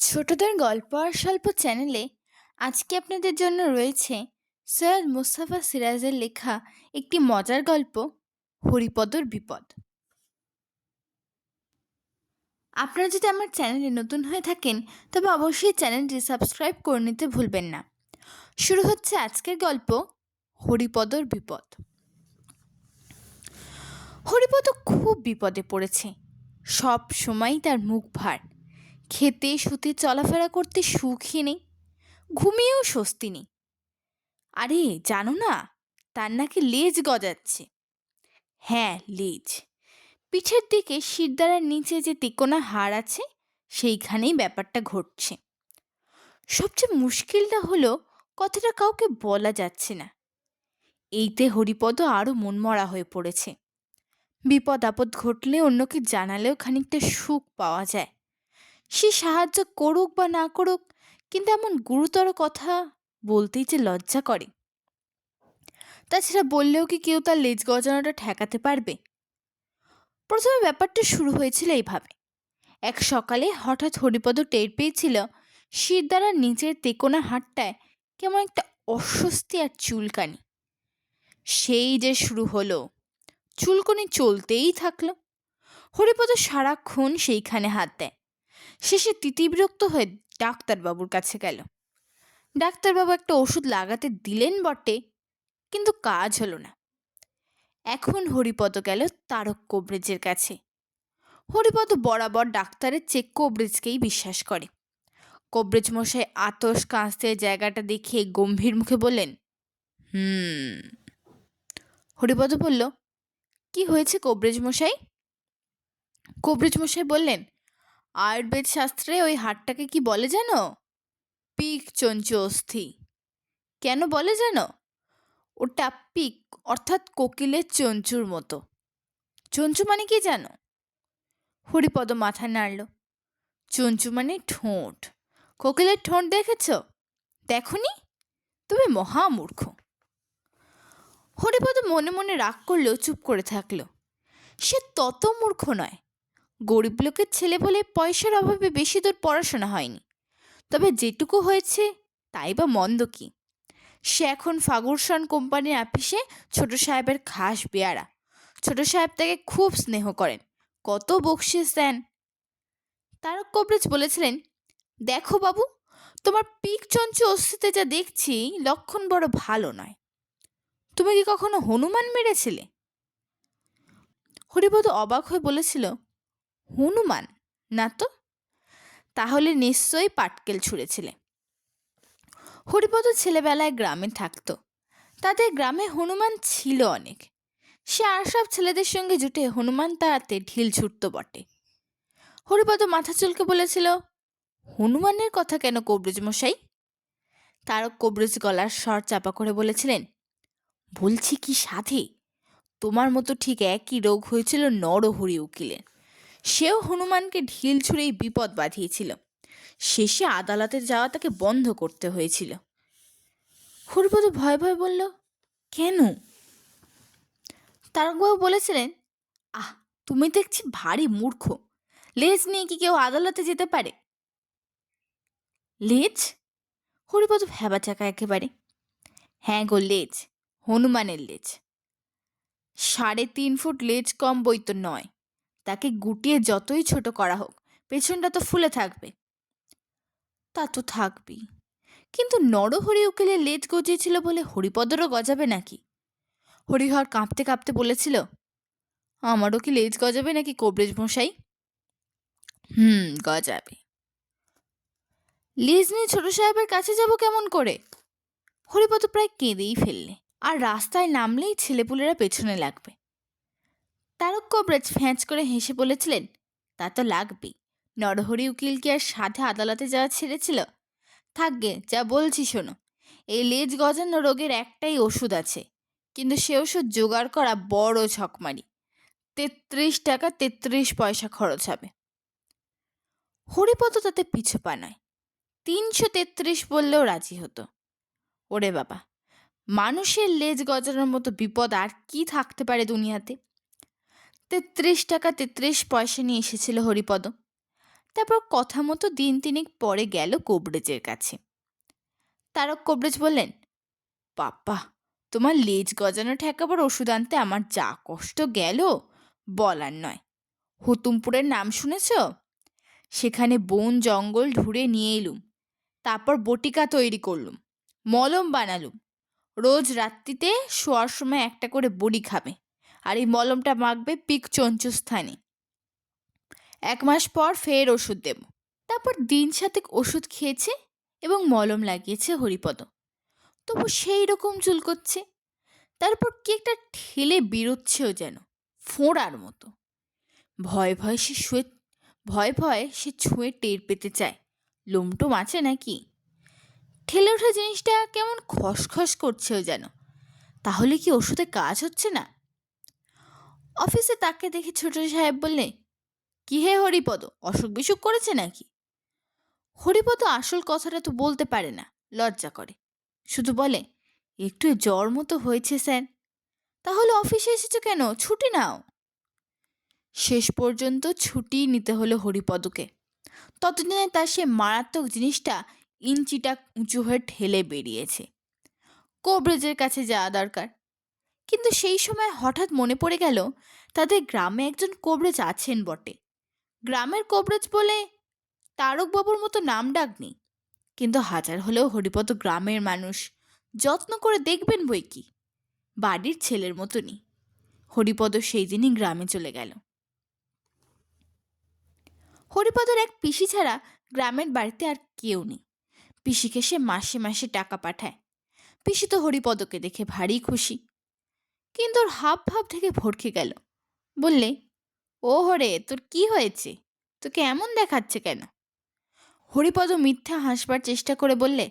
ছোটদের গল্প আর স্বল্প চ্যানেলে আজকে আপনাদের জন্য রয়েছে সৈয়দ মুস্তাফা সিরাজের লেখা একটি মজার গল্প, হরিপদর বিপদ। আপনারা যদি আমার চ্যানেলে নতুন হয়ে থাকেন, তবে অবশ্যই চ্যানেলটি সাবস্ক্রাইব করে নিতে ভুলবেন না। শুরু হচ্ছে আজকের গল্প, হরিপদর বিপদ। হরিপদ খুব বিপদে পড়েছে। সব সময়ই তার মুখ ভার। খেতে শুতে চলাফেরা করতে সুখই নেই, ঘুমিয়েও স্বস্তি নেই। আরে, জানো না, তার নাকি লেজ গজাচ্ছে। হ্যাঁ লেজ। পিঠের দিকে শিরদাঁড়ার নিচে যে তিকোনা হাড় আছে, সেইখানেই ব্যাপারটা ঘটছে। সবচেয়ে মুশকিলটা হলো, কথাটা কাউকে বলা যাচ্ছে না। এইতে হরিপদ আরও মনমরা হয়ে পড়েছে। বিপদ আপদ ঘটলে অন্যকে জানালেও খানিকটা সুখ পাওয়া যায়। সে সাহায্য করুক বা না করুক, কিন্তু এমন গুরুতর কথা বলতেই যে লজ্জা করে। তাছাড়া বললেও কি কেউ তার লেজ গজানোটা ঠেকাতে পারবে? প্রথমে ব্যাপারটা শুরু হয়েছিল এইভাবে। এক সকালে হঠাৎ হরিপদ টের পেয়েছিল দ্বারা নিচের তেকোনা হাটটায় কেমন একটা অস্বস্তি আর চুলকানি। সেই যে শুরু হলো। চুলকনি চলতেই থাকল। হরিপদ সারাক্ষণ সেইখানে হাত দেয়। শেষে তিতিবিরক্ত হয়ে ডাক্তারবাবুর কাছে গেল। ডাক্তারবাবু একটা ওষুধ লাগাতে দিলেন বটে, কিন্তু কাজ হলো না। এখন হরিপদ গেল তারক কোবরেজের কাছে। হরিপদ বরাবর ডাক্তারের চেক কোবরেজকেই বিশ্বাস করে। কোবরেজ মশাই আতস কাঁচতে জায়গাটা দেখে গম্ভীর মুখে বললেন, হুম। হরিপদ বলল কি হয়েছে কোবরেজ মশাই? কোবরেজ মশাই বললেন, আয়ুর্বেদ শাস্ত্রে ওই হাড়টাকে কি বলে জানো? পিক চঞ্চু অস্থি। কেন বলে জানো? ওটা পিক, অর্থাৎ কোকিলের চঞ্চুর মতো। চঞ্চু মানে কি জানো? হরিপদ মাথা নাড়ল, চঞ্চু মানে ঠোঁট। কোকিলের ঠোঁট দেখেছ? দেখনি? তুমি মহামূর্খ। হরিপদ মনে মনে রাগ করলেও চুপ করে থাকল। সে তত মূর্খ নয়। গরিব লোকের ছেলে বলে পয়সার অভাবে বেশি দূর পড়াশোনা হয়নি। তবে যেটুকু হয়েছে, তাই বা মন্দ কি? সে এখন ফাগুরসন কোম্পানির অফিসে ছোট সাহেবের খাস বেয়ারা ছোট সাহেব তাকে খুব স্নেহ করেন। কত বকশিস দেন। তারক কবরেজ বলেছিলেন, দেখো বাবু, তোমার পিক চঞ্চু অস্তিতে যা দেখছি লক্ষণ বড় ভালো নয়। তুমি কি কখনো হনুমান মেরেছিলে? হরিপদ অবাক হয়ে বলেছিল, হনুমান? না তো। তাহলে নিশ্চয়ই পাটকেল ছুঁড়েছিলে। হরিপদ ছেলেবেলায় গ্রামে থাকতো। তাদের গ্রামে হনুমান ছিল অনেক। সে আর সব ছেলেদের সঙ্গে জুটে হনুমান তাড়াতে ঢিল ছুটত বটে। হরিপদ মাথা চুলকে বলেছিল, হনুমানের কথা কেন কবরেজ মশাই? তারক কবরেজ গলার স্বর চাপা করে বলেছিলেন বলছি কি সাধে? তোমার মতো ঠিক একই রোগ হয়েছিল নরহরি উকিলের। সেও হনুমানকে ঢিল ছুঁড়েই বিপদ বাঁধিয়েছিল। শেষে আদালতে যাওয়া তাকে বন্ধ করতে হয়েছিল। হরিপদ ভয় ভয় বলল, কেন? তারকবাবু বলেছিলেন, আহ, তুমি দেখছি ভারী মূর্খ। লেজ নিয়ে কি কেউ আদালতে যেতে পারে? লেজ? হরিপদ ভেবা চাকা একেবারে। হ্যাঁ গো, লেজ। হনুমানের লেজ। সাড়ে তিন ফুট লেজ কম বই তো নয়। তাকে গুটিয়ে যতই ছোট করা হোক, পেছনটা তো ফুলে থাকবে। তা তো থাকবেই। কিন্তু নরহরি উকিলের লেজ গজিয়েছিল বলে হরিপদরও গজাবে নাকি? হরিহর কাঁপতে কাঁপতে বলেছিল, আমারও কি লেজ গজাবে নাকি কবরেজ মশাই? হুম, গজাবে। লেজ নিয়ে ছোট সাহেবের কাছে যাব কেমন করে? হরিপদ প্রায় কেঁদেই ফেললে। আর রাস্তায় নামলেই ছেলেপুলেরা পেছনে লাগবে। তারক কবরেজ ফ্যাঁচ করে হেসে বলেছিলেন, তা তো লাগবেই। নরহরি উকিল কি আর সাধে আদালতে যাওয়া ছেড়েছিল। থাকবে যা বলছি শোনো। এই লেজ গজানো রোগের একটাই ওষুধ আছে, কিন্তু সে ওষুধ জোগাড় করা বড় ছকমারি। তেত্রিশ টাকা তেত্রিশ পয়সা খরচ হবে। হরিপদ তাতে পিছু পা নয় তিনশো তেত্রিশ বললেও রাজি হতো। ওরে বাবা মানুষের লেজ গজানোর মতো বিপদ আর কি থাকতে পারে দুনিয়াতে? তেত্রিশ টাকা তেত্রিশ পয়সা নিয়ে এসেছিল হরিপদ। তারপর কথা মতো দিন তিনেক পরে গেল কোবরেজের কাছে। তারক কোবরেজ বললেন, বাপ্পা, তোমার লেজ গজানো ঠেকাবার ওষুধ আনতে আমার যা কষ্ট গেল, বলার নয়। হুতুমপুরের নাম শুনেছ? সেখানে বন জঙ্গল ঢুড়ে নিয়ে এলুম। তারপর বটিকা তৈরি করলুম। মলম বানালুম। রোজ রাত্রিতে শোয়ার সময় একটা করে বড়ি খাবে আর এই মলমটা মাখবে পিক চঞ্চু স্থানে এক মাস পর ফের ওষুধ দেব। তারপর দিন সাতেক ওষুধ খেয়েছে এবং মলম লাগিয়েছে হরিপদ। তবু সেই রকম চুল করছে। তারপর কি একটা ঠেলে বেরোচ্ছেও যেন, ফোঁড়ার মতো। ভয় ভয় সে শুয়ে, ভয় ভয় সে ছুঁয়ে টের পেতে চায়। লোমটোম আছে নাকি? ঠেলে ওঠা জিনিসটা কেমন খসখস করছেও যেন। তাহলে কি ওষুধে কাজ হচ্ছে না? অফিসে তাকে দেখে ছোট সাহেব বললে, কি হে হরিপদ, অসুখ বিসুখ করেছে নাকি? হরিপদ আসল কথাটা তো বলতে পারে না, লজ্জা করে। শুধু বলে, একটু জ্বর মতো হয়েছে, স্যার। তাহলে অফিসে এসেছ কেন? ছুটি নাও। শেষ পর্যন্ত ছুটি নিতে হলো হরিপদকে। ততদিনে তার সে মারাত্মক জিনিসটা ইঞ্চিটা উঁচু হয়ে ঠেলে বেরিয়েছে। কোব্রেজের কাছে যাওয়া দরকার। কিন্তু সেই সময় হঠাৎ মনে পড়ে গেল, তাদের গ্রামে একজন কোবরেজ আছেন বটে। গ্রামের কোবরেজ বলে তারকবাবুর মতো নাম ডাক নেই কিন্তু হাজার হলেও হরিপদ গ্রামের মানুষ, যত্ন করে দেখবেন বই কি? বাড়ির ছেলের মতনই। হরিপদ সেই দিনই গ্রামে চলে গেল। হরিপদর এক পিসি ছাড়া গ্রামের বাড়িতে আর কেউ নেই। পিসিকে সে মাসে মাসে টাকা পাঠায়। পিসি তো হরিপদকে দেখে ভারী খুশি। কিন্তু ওর হাব ভাব থেকে ভরকে গেল। বললে, ও হরে, তোর কি হয়েছে? তোকে এমন দেখাচ্ছে কেন? হরিপদ মিথ্যা হাসবার চেষ্টা করে বললে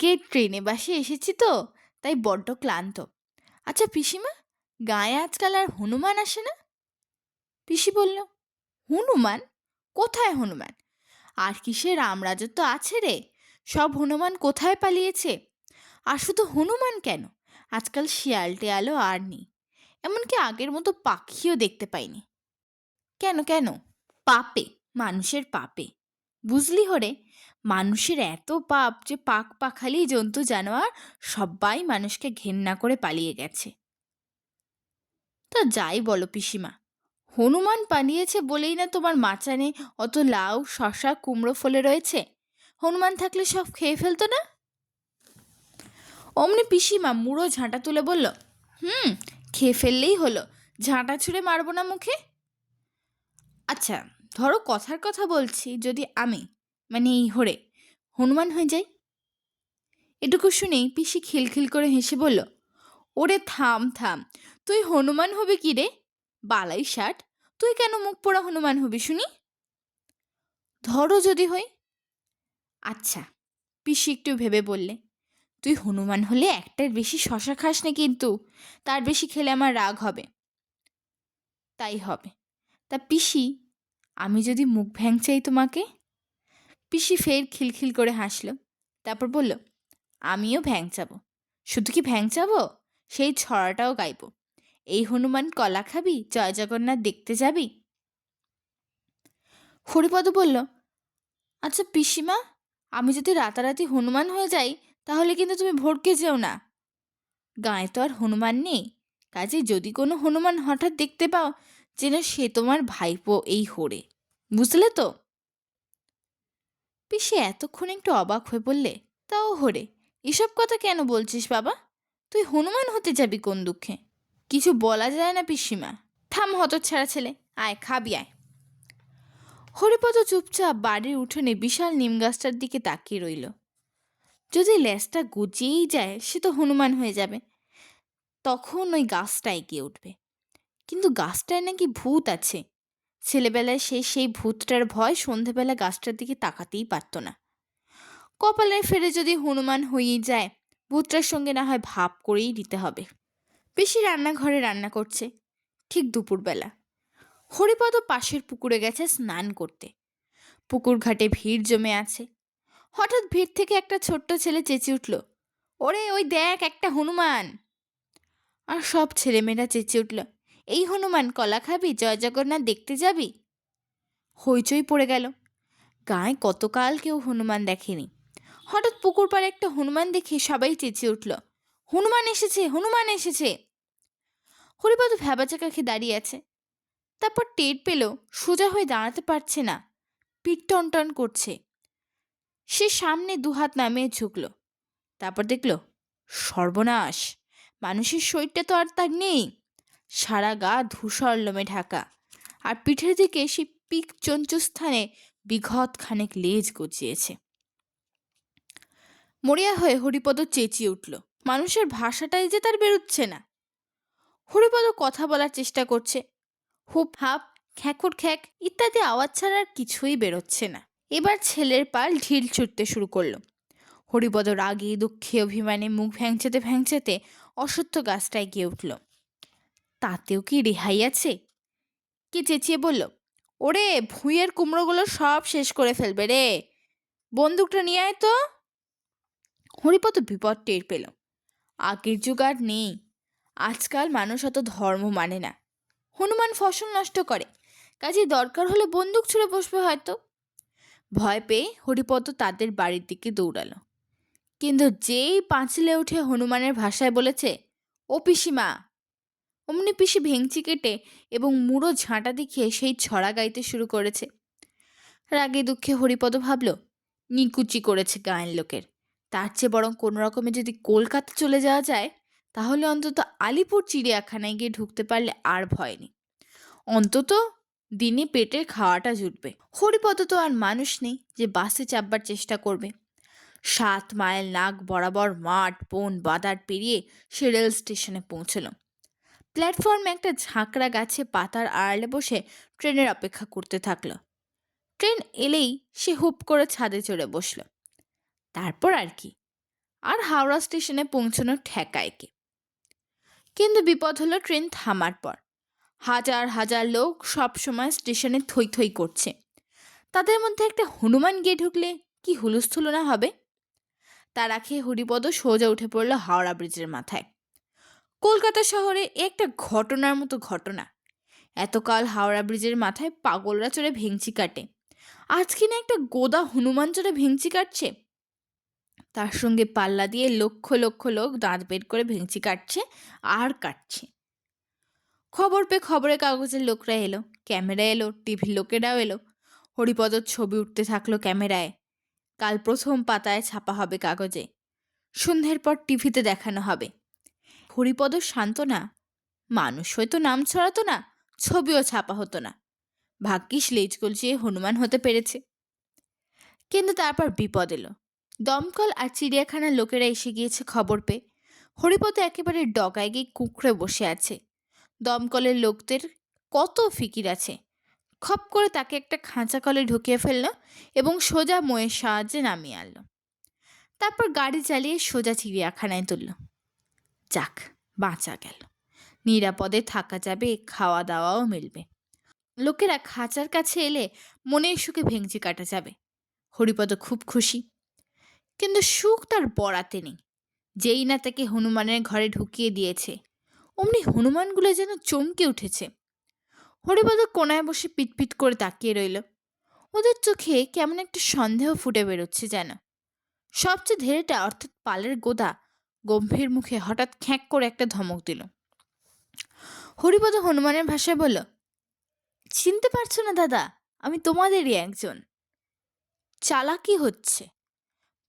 গে ট্রেনে বাসে এসেছি তো, তাই বড্ড ক্লান্ত। আচ্ছা পিসিমা, গায়ে আজকাল আর হনুমান আসে না? পিসি বলল, হনুমান? কোথায় হনুমান? আর কিসে রামরাজত্ব আছে রে? সব হনুমান কোথায় পালিয়েছে? আর শুধু হনুমান কেন? আজকাল শিয়াল টিয়ালও আর নেই। এমনকি আগের মতো পাখিও দেখতে পাইনি। কেন কেন? পাপে, মানুষের পাপে। বুঝলি হরে? মানুষের এত পাপ যে পাক পাখালি জন্তু জানোয়ার সবাই মানুষকে ঘেন্না করে পালিয়ে গেছে। তা যাই বলো পিসিমা, হনুমান পালিয়েছে বলেই না তোমার মাচানে অত লাউ শশা কুমড়ো ফলে রয়েছে? হনুমান থাকলে সব খেয়ে ফেলতো না? অমনি পিসিমা মুড়ো ঝাঁটা তুলে বলল, হুম, খেয়ে ফেললেই হলো। ঝাঁটা ছুঁড়ে মারবো না মুখে? আচ্ছা ধরো কথার কথা বলছি, যদি আমি মানে এই হরে, হনুমান হয়ে যাই? এটুকু শুনেই পিসি খিলখিল করে হেসে বলল, ওরে থাম থাম, তুই হনুমান হবি কি রে? বালাই ষাট, তুই কেন মুখ পোড়া হনুমান হবি শুনি? ধরো যদি হই আচ্ছা পিসি একটু ভেবে বললে। তুই হনুমান হলে একটার বেশি শশা খাস না কিন্তু, তার বেশি খেলে আমার রাগ হবে। তাই হবে। তা পিসি, আমি যদি মুখ ভ্যাং চাই তোমাকে? পিসি ফের খিলখিল করে হাসল, তারপর বলল, আমিও ভ্যাং চাবো শুধু কি ভ্যাং চাবো সেই ছড়াটাও গাইব। এই হনুমান কলা খাবি, জয় জগন্নাথ দেখতে যাবি? হরিপদ বলল আচ্ছা পিসিমা আমি যদি রাতারাতি হনুমান হয়ে যাই, তাহলে কিন্তু তুমি ভড়কে যেও না। গায়ে তো আর হনুমান নেই। কাজে যদি কোনো হনুমান হঠাৎ দেখতে পাও যেন সে তোমার ভাইপো এই হরে। বুঝলে তো? পিসে এতক্ষণ একটু অবাক হয়ে বললে, তাও হরে, এসব কথা কেন বলছিস বাবা? তুই হনুমান হতে যাবি কোন দুঃখে? কিছু বলা যায় না পিসিমা। থাম হত ছাড়া ছেলে, আয়, খাবি, আয়। হরিপদ চুপচাপ বাড়ির উঠোনে বিশাল নিম গাছটার দিকে তাকিয়ে রইল। যদি লেজটা গুজিয়েই যায়, সে তো হনুমান হয়ে যাবে। তখন ওই গাছটা এগিয়ে উঠবে। কিন্তু গাছটায় নাকি ভূত আছে। ছেলেবেলায় সে সেই ভূতটার ভয় সন্ধেবেলা গাছটার দিকে তাকাতেই পারত না। কপালে ফেরে যদি হনুমান হয়েই যায়, ভূতটার সঙ্গে না হয় ভাব করেই দিতে হবে। বেশি রান্নাঘরে রান্না করছে। ঠিক দুপুরবেলা। হরিপদ পাশের পুকুরে গেছে স্নান করতে। পুকুর ঘাটে ভিড় জমে আছে। হঠাৎ ভিড় থেকে একটা ছোট্ট ছেলে চেঁচে উঠল, ওরে, ওই দেখ, একটা হনুমান! আর সব ছেলেমেয়েরা চেঁচে উঠল, এই হনুমান, কলা খাবি? জয় জগন্নাথ দেখতে যাবি? হইচই পড়ে গেল। গায়ে কতকাল কেউ হনুমান দেখেনি। হঠাৎ পুকুর পাড়ে একটা হনুমান দেখে সবাই চেঁচিয়ে উঠল, হনুমান এসেছে হনুমান এসেছে! হরিপদ ভ্যাবাচাকা দাঁড়িয়ে আছে। তারপর টের পেল সোজা হয়ে দাঁড়াতে পারছে না। পিঠ টন টন করছে। সে সামনে দুহাত নামিয়ে ঝুঁকল। তারপর দেখল, সর্বনাশ! মানুষের শরীরটা তো আর তার নেই। সারা গা ধূসর লোমে ঢাকা। আর পিঠের দিকে সে পিক চঞ্চু স্থানে বিঘৎ খানেক লেজ গজিয়েছে। মরিয়া হয়ে হরিপদ চেঁচিয়ে উঠল, মানুষের ভাষাটাই যে তার বেরোচ্ছে না। হরিপদ কথা বলার চেষ্টা করছে হুপ হাপ খ্যাকুর খ্যাঁক ইত্যাদি আওয়াজ ছাড়া আর কিছুই বেরোচ্ছে না। এবার ছেলের পাল ঢিল ছুটতে শুরু করল। হরিপদ রাগে, দুঃখে, অভিমানে মুখ ভ্যাংচাতে ভ্যাংচাতে অসত্য গাছটায় গিয়ে উঠল। তাতেও কি রেহাই আছে? কে চেঁচিয়ে বলল, ওরে, ভুঁইয়ের কুমড়োগুলো সব শেষ করে ফেলবে রে। বন্দুকটা নিয়ে আয় তো। হরিপদ বিপদ টের পেল। আগের যুগ আর নেই। আজকাল মানুষ অত ধর্ম মানে না। হনুমান ফসল নষ্ট করে। কাজে দরকার হলে বন্দুক ছুঁড়ে বসবে হয়তো। ভয় পেয়ে হরিপদ তাদের বাড়ির দিকে দৌড়ালো। কিন্তু যেই পাঁচিলে উঠে হনুমানের ভাষায় বলেছে, ও পিসিমা! অমনি পিসি ভেংচি কেটে এবং মুড়ো ঝাঁটা দেখিয়ে সেই ছড়া গাইতে শুরু করেছে। রাগে দুঃখে হরিপদ ভাবল, নিকুচি করেছে গায়ের লোকের। তার চেয়ে বরং কোনো রকমে যদি কলকাতা চলে যাওয়া যায় তাহলে অন্তত আলিপুর চিড়িয়াখানায় গিয়ে ঢুকতে পারলে আর ভয় নেই। অন্তত দিনে পেটের খাওয়াটা জুটবে। হরিপদ তো আর মানুষ নেই যে বাসে চাপবার চেষ্টা করবে। সাত মাইল নাক বরাবর মাঠ, বন, বাদার পেরিয়ে সে রেল স্টেশনে পৌঁছল। প্ল্যাটফর্মে একটা ঝাঁকড়া গাছে পাতার আড়ালে বসে ট্রেনের অপেক্ষা করতে থাকল। ট্রেন এলেই সে হুপ করে ছাদে চড়ে বসল। তারপর আর কি? আর হাওড়া স্টেশনে পৌঁছানো ঠেকায় কে? কিন্তু বিপদ হলো ট্রেন থামার পর। হাজার হাজার লোক সব সময় স্টেশনে থই থই করছে। তাদের মধ্যে একটা হনুমান গিয়ে ঢুকলে কি হুলস্থুল না হবে? তার আগে হরিপদ সোজা উঠে পড়ল হাওড়া ব্রিজের মাথায়। কলকাতা শহরে একটা ঘটনার মতো ঘটনা। এতকাল হাওড়া ব্রিজের মাথায় পাগলরা চড়ে ভেংচি কাটে। আজ কিনা একটা গোদা হনুমান চড়ে ভেংচি কাটছে? তার সঙ্গে পাল্লা দিয়ে লক্ষ লক্ষ লোক দাঁত বের করে ভেংচি কাটছে আর কাটছে। খবর পেয়ে খবরের কাগজের লোকরা এলো, ক্যামেরা এলো, টিভির লোকেরাও এলো। হরিপদর ছবি উঠতে থাকল ক্যামেরায়। কাল প্রথম পাতায় ছাপা হবে কাগজে। সন্ধ্যের পর টিভিতে দেখানো হবে। হরিপদ সান্ত্বনা মানুষ হয়তো নাম ছড়াতো না, ছবিও ছাপা হতো না। ভাগ্যিস লেজ গলচিয়ে হনুমান হতে পেরেছে। কিন্তু তারপর বিপদ এলো। দমকল আর চিড়িয়াখানার লোকেরা এসে গিয়েছে খবর পেয়ে। হরিপদ একেবারে ডগায় গিয়ে কুঁকড়ে বসে আছে। দমকলের লোকদের কত ফিকির আছে। খপ করে তাকে একটা খাঁচা কলে ঢুকিয়ে ফেলল এবং সোজা ময়ের সাহায্যে নামিয়ে আনলো। তারপর গাড়ি চালিয়ে সোজা চিড়িয়াখানায় তুলল। যাক, বাঁচা গেল। নিরাপদে থাকা যাবে খাওয়া দাওয়াও মিলবে। লোকেরা খাঁচার কাছে এলে মনের সুখে ভেঙচি কাটা যাবে। হরিপদ খুব খুশি। কিন্তু সুখ তার বরাতে নেই। যেই না তাকে হনুমানের ঘরে ঢুকিয়ে দিয়েছে, অমনি হনুমানগুলো যেন চমকে উঠেছে। হরিপদ কোনায় বসে পিটপিট করে তাকিয়ে রইল। ওদের চোখে কেমন একটা সন্দেহ ফুটে বেরোচ্ছে যেন। সবচেয়ে ধেরেটা অর্থাৎ পালের গোদা গম্ভীর মুখে হঠাৎ খ্যাঁক করে একটা ধমক দিল। হরিপদ হনুমানের ভাষায় বলল, চিনতে পারছ না দাদা, আমি তোমাদেরই একজন। চালাকি হচ্ছে।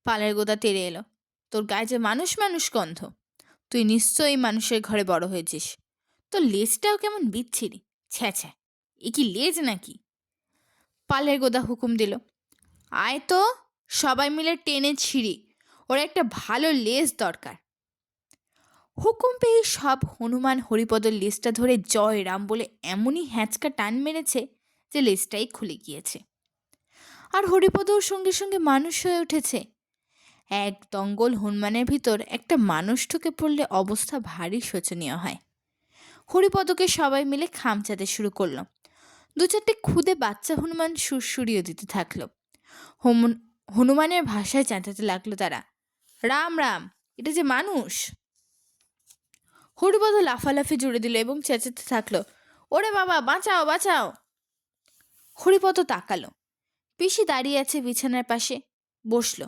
পালের গোদা তেড়ে এলো। তোর গায়ে যে মানুষ মানুষ গন্ধ। তুই নিশ্চয়ই মানুষের ঘরে বড় হয়েছিস। তোর লেজটাও কেমন বিচ্ছিরি। ছ্যা ছ্যা, এ কি লেজ নাকি? পালের গোদা হুকুম দিল, আয় তো, সবাই মিলে টেনে ছিঁড়ি। ওর একটা ভালো লেজ দরকার। হুকুম পেয়ে সব হনুমান হরিপদর লেজটা ধরে জয় রাম বলে এমনই হ্যাঁচকা টান মেরেছে যে লেজটাই খুলে গিয়েছে। আর হরিপদও সঙ্গে সঙ্গে মানুষ হয়ে উঠেছে। এক দঙ্গল হনুমানের ভিতর একটা মানুষ ঢুকে পড়লে অবস্থা ভারী শোচনীয় হয়। হরিপদকে সবাই মিলে খামচাতে শুরু করল। দু চারটে খুদে বাচ্চা হনুমান সুরসুরিয়ে দিতে থাকল। হনুমানের ভাষায় চেঁচাতে লাগল তারা। রাম রাম, এটা যে মানুষ! হরিপদ লাফালাফি জুড়ে দিল এবং চেঁচাতে থাকল, ওরে বাবা, বাঁচাও বাঁচাও! হরিপদ তাকালো। পিসি দাঁড়িয়ে আছে বিছানার পাশে, বসল।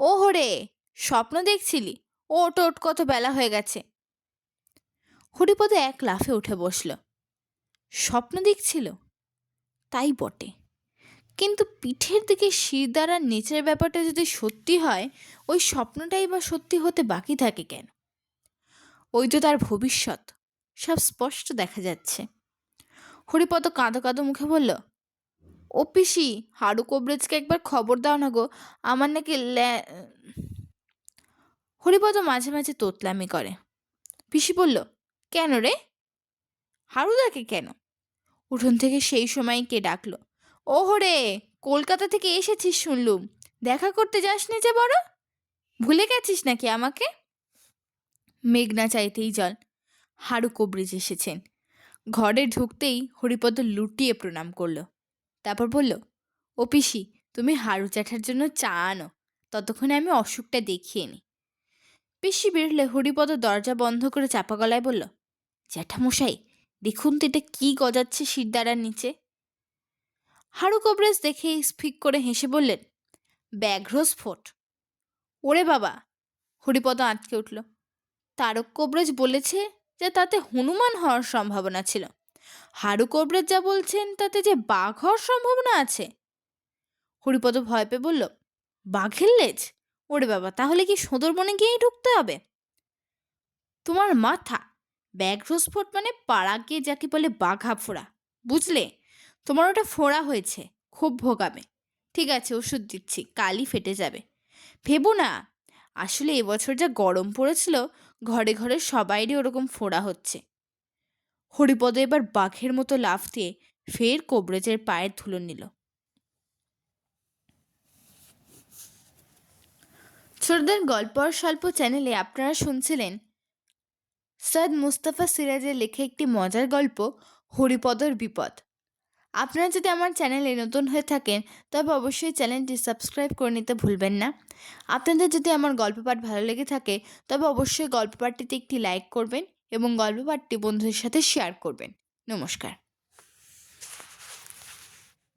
ও হরে স্বপ্ন দেখছিলি? ওট ওট, কত বেলা হয়ে গেছে। হরিপদ এক লাফে উঠে বসল। স্বপ্ন দেখছিল? তাই বটে। কিন্তু পিঠের দিকে শিরদাঁড়ার নিচের ব্যাপারটা যদি সত্যি হয়, ওই স্বপ্নটাই বা সত্যি হতে বাকি থাকে কেন? ওই তো তার ভবিষ্যৎ, সব স্পষ্ট দেখা যাচ্ছে। হরিপদ কাঁদো কাঁদো মুখে বলল ও পিসি হাড়ু কবরেজকে একবার খবর দাও না গো। আমার নাকি হরিপদ মাঝে মাঝে তোতলামি করে। পিসি বলল, কেন রে? হারুদাকে কেন? উঠোন থেকে সেই সময় কে ডাকলো ও হরে কলকাতা থেকে এসেছিস শুনলুম। দেখা করতে যাস নি যে বড়? ভুলে গেছিস নাকি আমাকে? মেঘনা চাইতেই জল। হাড়ু কবরিজ এসেছেন। ঘরে ঢুকতেই হরিপদ লুটিয়ে প্রণাম করল। তারপর বলল, ও পিসি, তুমি হাড়ু চ্যাঠার জন্য চা আনো। ততক্ষণে আমি অসুখটা দেখিয়ে নিই পিসি বেরলে হরিপদ দরজা বন্ধ করে চাপা গলায় বলল, জ্যাঠামশাই, দেখুন তো এটা কী গজাচ্ছে শিরদাঁড়ার নিচে? হাড়ু কবরেজ দেখে স্ফিক করে হেসে বললেন ব্যাঘ্র স্ফোট ওরে বাবা! হরিপদ আটকে উঠল, তারক কবরেজ বলেছে যে তাতে হনুমান হওয়ার সম্ভাবনা ছিল। হাড়ু কবরেজ যা বলছেন, তাতে যে বাঘ হওয়ার সম্ভাবনা আছে। হরিপদ ভয় পেয়ে বলল, বাঘের লেজ? ওরে বাবা, তাহলে কি সুন্দরবনে গিয়েই ঢুকতে হবে? তোমার মাথা, ব্যাঘ্রস্ফোট মানে পাড়া গিয়ে যাকে বলে বাঘা ফোড়া, বুঝলে? তোমার ওটা ফোড়া হয়েছে, খুব ভোগাবে। ঠিক আছে, ওষুধ দিচ্ছি, কালই ফেটে যাবে। ভেবো না, আসলে এবছর যা গরম পড়েছিল, ঘরে ঘরে সবাইরই ওরকম ফোড়া হচ্ছে। হরিপদ এবার বাঘের মতো লাফ দিয়ে ফের কবরেজের পায়ের ধুলো নিল। ছোটদের গল্প আর স্বল্প চ্যানেলে আপনারা শুনছিলেন সৈয়দ মুস্তাফা সিরাজের লেখা একটি মজার গল্প, হরিপদর বিপদ। আপনারা যদি আমার চ্যানেলে নতুন হয়ে থাকেন, তবে অবশ্যই চ্যানেলটি সাবস্ক্রাইব করে নিতে ভুলবেন না। আপনাদের যদি আমার গল্প পাঠ ভালো লেগে থাকে, তবে অবশ্যই গল্প পাঠটিতে একটি লাইক করবেন। এবং গল্পপাঠটি বন্ধুদের সাথে শেয়ার করবেন। নমস্কার।